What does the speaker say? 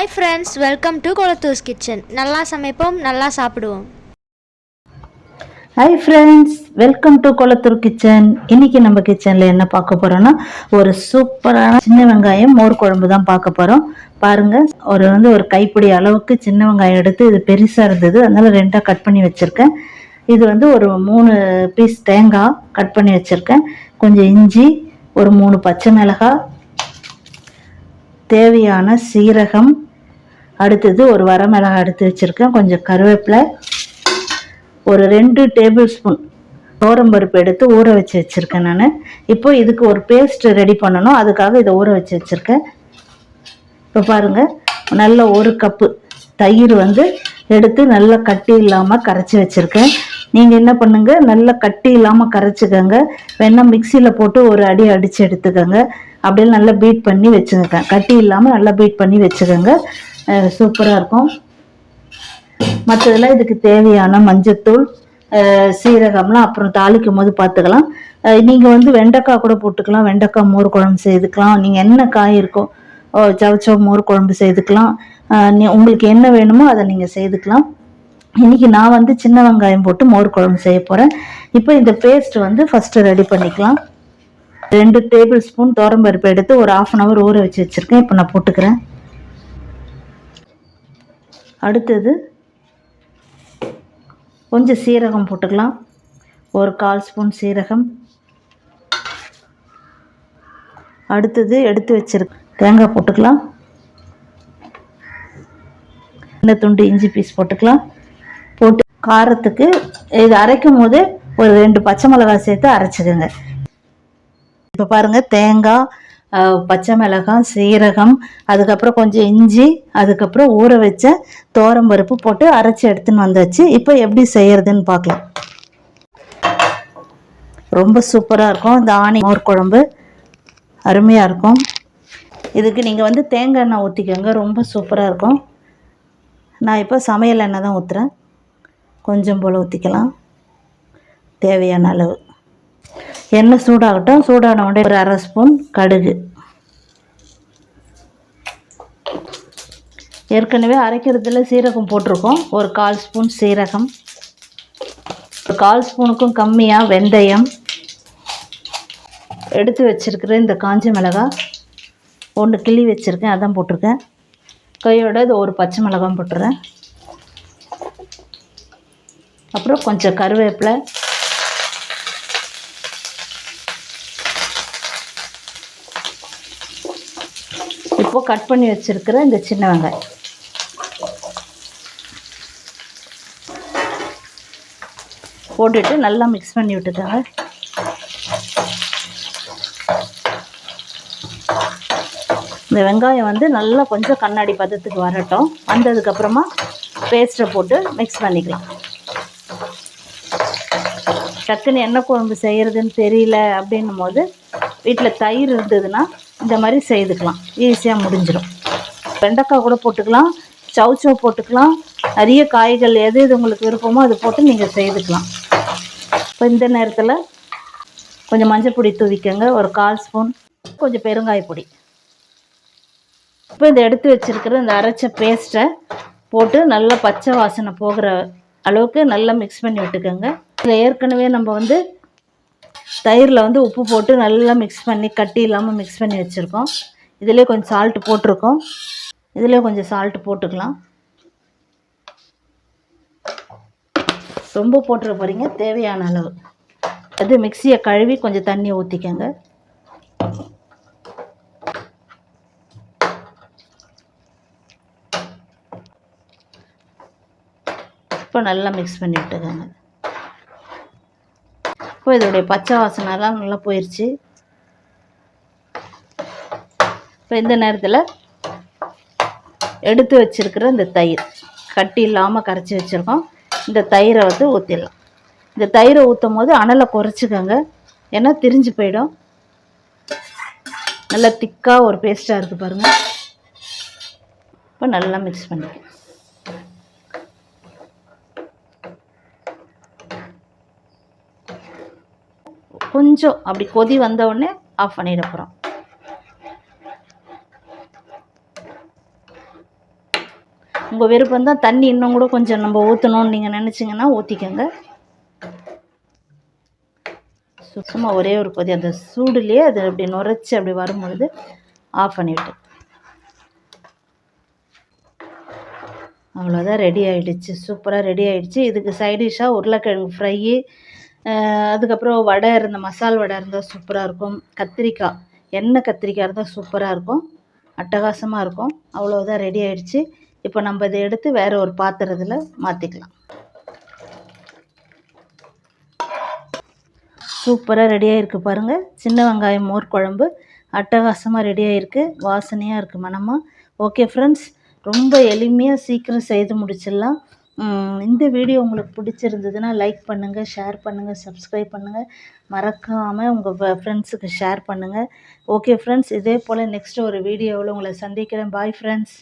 Hi friends welcome to கொளத்தூஸ் kitchen நல்லா சமைப்போம் நல்லா சாப்பிடுவோம். Hi friends welcome to Kolathur kitchen இன்னைக்கு நம்ம கிச்சனில் என்ன பார்க்க போறோம்னா ஒரு சூப்பரான சின்ன வெங்காயம் மோர் குழம்பு தான் பார்க்க போகிறோம் பாருங்க ஒரு வந்து ஒரு கைப்பிடி அளவுக்கு சின்ன வெங்காயம் எடுத்து இது பெருசாக இருந்தது அதனால ரெண்டாக கட் பண்ணி வச்சுருக்கேன். இது வந்து ஒரு மூணு பீஸ் தேங்காய் கட் பண்ணி வச்சுருக்கேன். கொஞ்சம் இஞ்சி ஒரு மூணு பச்சை மிளகாய் தேவையான சீரகம் அடுத்தது ஒரு வரமிளகாய் எடுத்து வச்சுருக்கேன். கொஞ்சம் கருவேப்பிலை ஒரு ரெண்டு டேபிள் ஸ்பூன் பருப்பு எடுத்து ஊற வச்சு வச்சுருக்கேன் நான். இப்போ இதுக்கு ஒரு பேஸ்ட் ரெடி பண்ணணும். அதுக்காக இதை ஊற வச்சு வச்சுருக்கேன். இப்போ பாருங்கள் நல்ல ஒரு கப்பு தயிர் வந்து எடுத்து நல்லா கட்டி இல்லாமல் கரைச்சி வச்சுருக்கேன். நீங்கள் என்ன பண்ணுங்கள் நல்லா கட்டி இல்லாமல் கரைச்சிக்கோங்க. வேணால் மிக்சியில் போட்டு ஒரு அடி அடித்து எடுத்துக்கோங்க. அப்படியே நல்லா பீட் பண்ணி வச்சுக்கோங்க. கட்டி இல்லாமல் நல்லா பீட் பண்ணி வச்சுக்கோங்க. சூப்பராக இருக்கும். மற்றதெல்லாம் இதுக்கு தேவையான மஞ்சத்தூள் சீரகம்லாம் அப்புறம் தாளிக்கும் போது பார்த்துக்கலாம் நீங்கள் வந்து வெண்டைக்காய் கூட போட்டுக்கலாம். வெண்டைக்காய் மோர் குழம்பு செய்துக்கலாம். நீங்கள் என்ன காய் இருக்கோ ஓ, சவச்சவ மோர் குழம்பு செய்துக்கலாம். நீ உங்களுக்கு என்ன வேணுமோ அதை நீங்கள் செய்துக்கலாம். இன்னைக்கு நான் வந்து சின்ன வெங்காயம் போட்டு மோர் குழம்பு செய்ய போகிறேன் இப்போ இந்த பேஸ்ட் வந்து ஃபஸ்ட்டு ரெடி பண்ணிக்கலாம். ரெண்டு டேபிள் ஸ்பூன் பருப்பு எடுத்து ஒரு ஆஃப் அன் ஹவர் ஊற வச்சு வச்சுருக்கேன். இப்போ நான் போட்டுக்கிறேன். அடுத்தது கொஞ்சம் சீரகம் போட்டுக்கலாம். ஒரு கால் ஸ்பூன் சீரகம். அடுத்தது எடுத்து வச்சிருக்க தேங்காய் போட்டுக்கலாம். இந்த துண்டு இஞ்சி பீஸ் போட்டுக்கலாம். போட்டு காரத்துக்கு இது அரைக்கும் போது ஒரு ரெண்டு பச்சை மிளகாய் சேர்த்து அரைச்சிக்கோங்க. இப்போ பாருங்கள் தேங்காய் பச்சை மிளகாய் சீரகம் அதுக்கப்புறம் கொஞ்சம் இஞ்சி அதுக்கப்புறம் ஊற வச்ச பருப்பு போட்டு அரைச்சி எடுத்துன்னு வந்தாச்சு. இப்போ எப்படி செய்கிறதுன்னு பார்க்கலாம். ரொம்ப சூப்பராக இருக்கும். இந்த ஆணி மோர் குழம்பு அருமையாக இருக்கும். இதுக்கு நீங்கள் வந்து தேங்காய் எண்ணெய் ஊற்றிக்கோங்க ரொம்ப சூப்பராக இருக்கும். நான் இப்போ சமையல் எண்ணெய் தான் ஊற்றுறேன் கொஞ்சம் போல் ஊற்றிக்கலாம் தேவையான அளவு. எண்ணெய் சூடாகட்டும் சூடான உடனே ஒரு அரை ஸ்பூன் கடுகு. ஏற்கனவே அரைக்கிறதுல சீரகம் போட்டிருக்கோம். ஒரு கால் ஸ்பூன் சீரகம். ஒரு கால் ஸ்பூனுக்கும் கம்மியாக வெந்தயம். எடுத்து வச்சிருக்கிற இந்த காஞ்ச மிளகாய் ஒன்று கிள்ளி வச்சுருக்கேன் அதான் போட்டிருக்கேன். கையோட இது ஒரு பச்சை மிளகாய் போட்டுறேன். அப்புறம் கொஞ்சம் கருவேப்பிலை இப்போ கட் பண்ணி வச்சுருக்கிற இந்த சின்ன வெங்காயம். போட்டுட்டு நல்லா மிக்ஸ் பண்ணி விட்டுட்டாங்க. இந்த வெங்காயம் வந்து நல்லா கொஞ்சம் கண்ணாடி பதத்துக்கு வரட்டும். வந்ததுக்கப்புறமா பேஸ்ட்டை போட்டு மிக்ஸ் பண்ணிக்கலாம். டக்குன்னு என்ன குழம்பு செய்கிறதுன்னு தெரியல அப்படின்னும் போது வீட்டில் தயிர் இருந்ததுன்னா இந்த மாதிரி செய்துக்கலாம். ஈஸியாக முடிஞ்சிடும். வெண்டைக்காய் கூட போட்டுக்கலாம். சவுச்சோ போட்டுக்கலாம். நிறைய காய்கள் எது எது உங்களுக்கு விருப்பமோ அது போட்டு நீங்கள் செய்துக்கலாம். இப்போ இந்த நேரத்தில் கொஞ்சம் மஞ்சள் பொடி தூவிக்கோங்க. ஒரு கால் ஸ்பூன். கொஞ்சம் பெருங்காய பொடி. இப்போ இந்த எடுத்து வச்சிருக்கிற இந்த அரைச்ச பேஸ்ட்டை போட்டு நல்லா பச்சை வாசனை போகிற அளவுக்கு நல்லா மிக்ஸ் பண்ணி விட்டுக்கோங்க. இதில் ஏற்கனவே நம்ம வந்து தயிரில் வந்து உப்பு போட்டு நல்லா மிக்ஸ் பண்ணி கட்டி இல்லாமல் மிக்ஸ் பண்ணி வச்சுருக்கோம். இதிலே கொஞ்சம் சால்ட்டு போட்டிருக்கோம். இதிலே கொஞ்சம் சால்ட்டு போட்டுக்கலாம். ரொம்ப போட்டுற போகிறீங்க தேவையான அளவு. அது மிக்சியை கழுவி கொஞ்சம் தண்ணியை ஊற்றிக்கங்க இப்போ நல்லா மிக்ஸ் பண்ணி விட்டுக்கோங்க. இப்போ இதோடைய பச்சை வாசனைலாம் நல்லா போயிடுச்சு இப்போ இந்த நேரத்தில் எடுத்து வச்சிருக்கிற இந்த தயிர் கட்டி இல்லாமல் கரைச்சி வச்சுருக்கோம். இந்த தயிரை வந்து ஊற்றிடலாம் இந்த தயிரை ஊற்றும் போது அனலை குறைச்சிக்கோங்க. ஏன்னா திரிஞ்சு போயிடும். நல்லா திக்காக ஒரு பேஸ்ட்டாக இருக்குது பாருங்கள் இப்போ நல்லா மிக்ஸ் பண்ணிக்கலாம். கொஞ்சம் அப்படி கொதி வந்த உடனே ஆஃப் பண்ணிட போகிறோம் உங்கள் விருப்பம் தான் தண்ணி இன்னும் கூட கொஞ்சம் நம்ம ஊற்றணும்னு நீங்கள் நினச்சிங்கன்னா ஊற்றிக்கோங்க சுத்தமா ஒரே ஒரு கொதி அந்த சூடுலேயே அது அப்படி நுரைச்சி அப்படி வரும்பொழுது ஆஃப் பண்ணிவிட்டு அவ்வளோதான் ரெடி ஆயிடுச்சு. சூப்பராக ரெடி ஆயிடுச்சு. இதுக்கு சைடிஷ்ஷாக உருளைக்கிழங்கு ஃப்ரையி அதுக்கப்புறம் வடை இருந்த மசால் வடை இருந்தால் சூப்பராக இருக்கும். கத்திரிக்காய் எண்ணெய் கத்திரிக்காய் இருந்தால் சூப்பராக இருக்கும். அட்டகாசமாக இருக்கும். அவ்வளோதான் ரெடி ஆயிடுச்சு. இப்போ நம்ம இதை எடுத்து வேறு ஒரு பாத்திரத்தில் மாற்றிக்கலாம் சூப்பராக ரெடியாக இருக்குது பாருங்கள் சின்ன வெங்காயம் மோர் குழம்பு. அட்டகாசமாக ரெடியாக இருக்குது வாசனையாக இருக்குது மனமாக ஓகே ஃப்ரெண்ட்ஸ் ரொம்ப எளிமையாக சீக்கிரம் செய்து முடிச்சிடலாம். இந்த வீடியோ உங்களுக்கு பிடிச்சிருந்ததுன்னா லைக் பண்ணுங்கள் ஷேர் பண்ணுங்கள் சப்ஸ்கிரைப் பண்ணுங்கள் மறக்காமல் உங்கள் ஃப்ரெண்ட்ஸுக்கு ஷேர் பண்ணுங்கள் ஓகே ஃப்ரெண்ட்ஸ் இதே போல் நெக்ஸ்ட் ஒரு வீடியோவில் உங்களை சந்திக்கிறேன். Bye friends